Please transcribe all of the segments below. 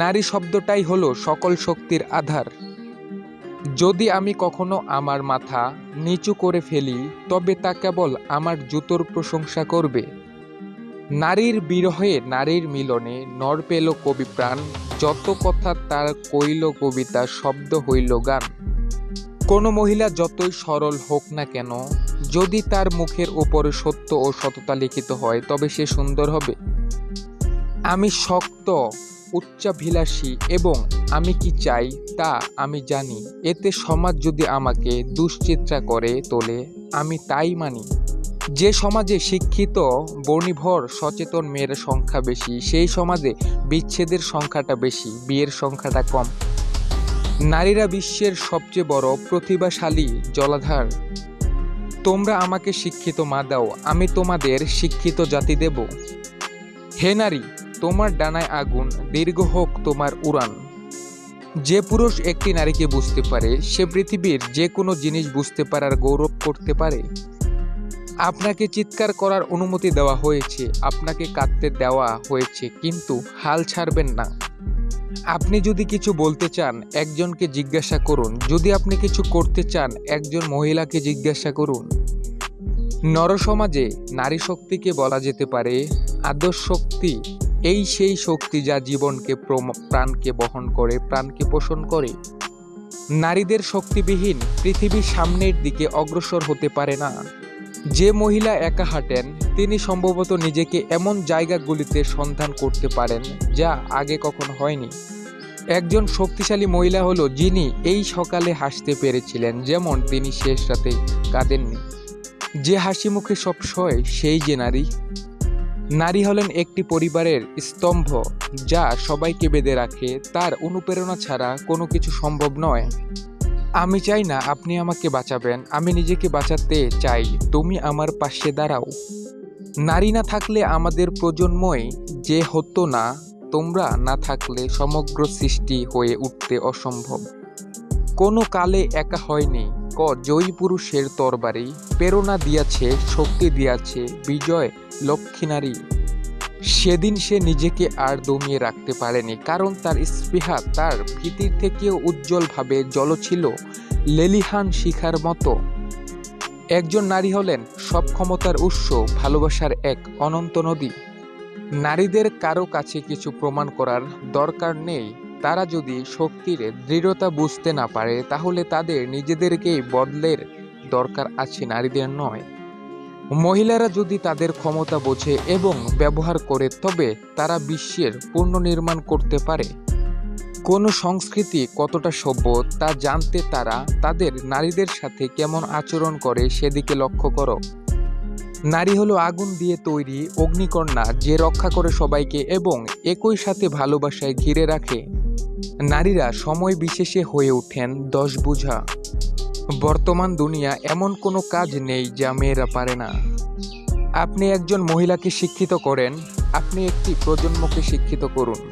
নারী শব্দটাই হলো সকল শক্তির আধার। যদি আমি কখনো আমার মাথা নিচু করে ফেলি, তবে তা কেবল আমার জুতোর প্রশংসা করবে। নারীর বিরহে নারীর মিলনে নর পেল কবি প্রাণ, যত কথা তার কইল কবিতা শব্দ হইল গান। কোনো মহিলা যতই সরল হোক না কেন, যদি তার মুখের উপরে সত্য ও সততা লিখিত হয়, তবে সে সুন্দর হবে। আমি শক্ত উচ্চাভিলাষী এবং আমি কি চাই তা আমি জানি। এতে সমাজ যদি আমাকে দুশ্চিত্রা করে তোলে, আমি তাই মানি। যে সমাজে শিক্ষিত বর্ণিভর সচেতন মেয়ের সংখ্যা বেশি, সেই সমাজে বিচ্ছেদের সংখ্যাটা বেশি, বিয়ের সংখ্যাটা কম। নারীরা বিশ্বের সবচেয়ে বড় প্রতিভাশালী জলাধার। তোমরা আমাকে শিক্ষিত মা দাও, আমি তোমাদের শিক্ষিত জাতি দেব। হে নারী তোমার ডানায় আগুন, দীর্ঘ হোক তোমার উড়ান। যে পুরুষ একটি নারীকে বুঝতে পারে, সে পৃথিবীর যে কোনো জিনিস বুঝতে পারার গৌরব করতে পারে। আপনাকে চিৎকার করার অনুমতি দেওয়া হয়েছে, আপনাকে কাঁদতে দেওয়া হয়েছে, কিন্তু হাল ছাড়বেন না। আপনি যদি কিছু বলতে চান, একজনকে জিজ্ঞাসা করুন। যদি আপনি কিছু করতে চান, একজন মহিলাকে জিজ্ঞাসা করুন। নরসমাজে নারী শক্তিকে বলা যেতে পারে আদর্শ শক্তি। এই সেই শক্তি যা জীবনকে প্রাণকে বহন করে, প্রাণকে পোষণ করে। নারীদের শক্তিবিহীন পৃথিবী সামনের দিকে অগ্রসর হতে পারে না। যে মহিলা একা হাঁটেন, তিনি সম্ভবত নিজেকে এমন জায়গাগুলিতে সন্ধান করতে পারেন যা আগে কখনো হয়নি। একজন শক্তিশালী মহিলা হলো যিনি এই সকালে হাসতে পেরেছিলেন, যেমন তিনি শেষ রাতে কাঁদেননি। যে হাসি মুখে সব সয়, সেই যে নারী। নারী হলেন একটি পরিবারের স্তম্ভ যা সবাইকে বেঁধে রাখে, তার অনুপ্রেরণা ছাড়া কোনো কিছু সম্ভব নয়। আমি চাই না আপনি আমাকে বাঁচাবেন, আমি নিজেকে বাঁচাতে চাই, তুমি আমার পাশে দাঁড়াও। নারী না থাকলে আমাদের প্রজন্মই যে হতো না, তোমরা না থাকলে সমগ্র সৃষ্টি হয়ে উঠতে অসম্ভব। কোনো কালে একা হয়নি। ক, জয়ী পুরুষের তরবারি, প্রেরণা দিয়াছে, শক্তি দিয়াছে, বিজয় লক্ষ্মী নারী। সেদিন সে নিজেকে আর দমিয়ে রাখতে পারেনি, কারণ তার স্পৃহা তার ভীতির থেকেও উজ্জ্বলভাবে জল ছিল লেলিহান শিখার মতো। একজন নারী হলেন সব ক্ষমতার উৎস, ভালোবাসার এক অনন্ত নদী। নারীদের কারও কাছে কিছু প্রমাণ করার দরকার নেই। তারা যদি শক্তির দৃঢ়তা বুঝতে না পারে, তাহলে তাদের নিজেদেরকেই বদলের দরকার আছে নারীদের নয়। মহিলারা যদি তাদের ক্ষমতা বোঝে এবং ব্যবহার করে, তবে তারা বিশ্বের পুনর্নির্মাণ করতে পারে। কোন সংস্কৃতি কতটা সভ্য, তা জানতে তারা তাদের নারীদের সাথে কেমন আচরণ করে, সেদিকে লক্ষ্য করো। নারী হলো আগুন দিয়ে তৈরি অগ্নিকন্যা, যে রক্ষা করে সবাইকে এবং একই সাথে ভালোবাসায় ঘিরে রাখে। নারীরা সময় বিশেষে হয়ে ওঠেন দশ বুঝা। বর্তমান দুনিয়া এমন কোনো কাজ নেই যা মেয়েরা পারে না। আপনি একজন মহিলাকে শিক্ষিত করেন, আপনি একটি প্রজন্মকে শিক্ষিত করুন।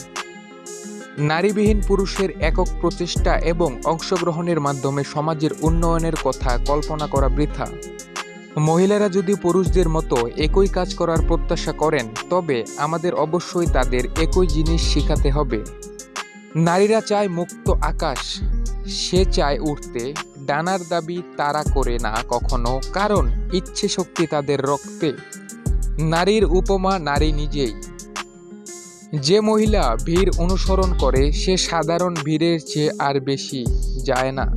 নারীবিহীন পুরুষের একক প্রচেষ্টা এবং অংশগ্রহণের মাধ্যমে সমাজের উন্নয়নের কথা কল্পনা করা বৃথা। মহিলারা যদি পুরুষদের মতো একই কাজ করার প্রত্যাশা করেন, তবে আমাদের অবশ্যই তাদের একই জিনিস শেখাতে হবে। নারীরা চায় মুক্ত আকাশ, সে চায় উঠতে ডানার দাবি তারা করে না কখনো, কারণ ইচ্ছে শক্তি তাদের রক্তে। নারীর উপমা নারী নিজেই। যে মহিলা ভিড় অনুসরণ করে, সে সাধারণ ভিড়ের চেয়ে আর বেশি যায় না।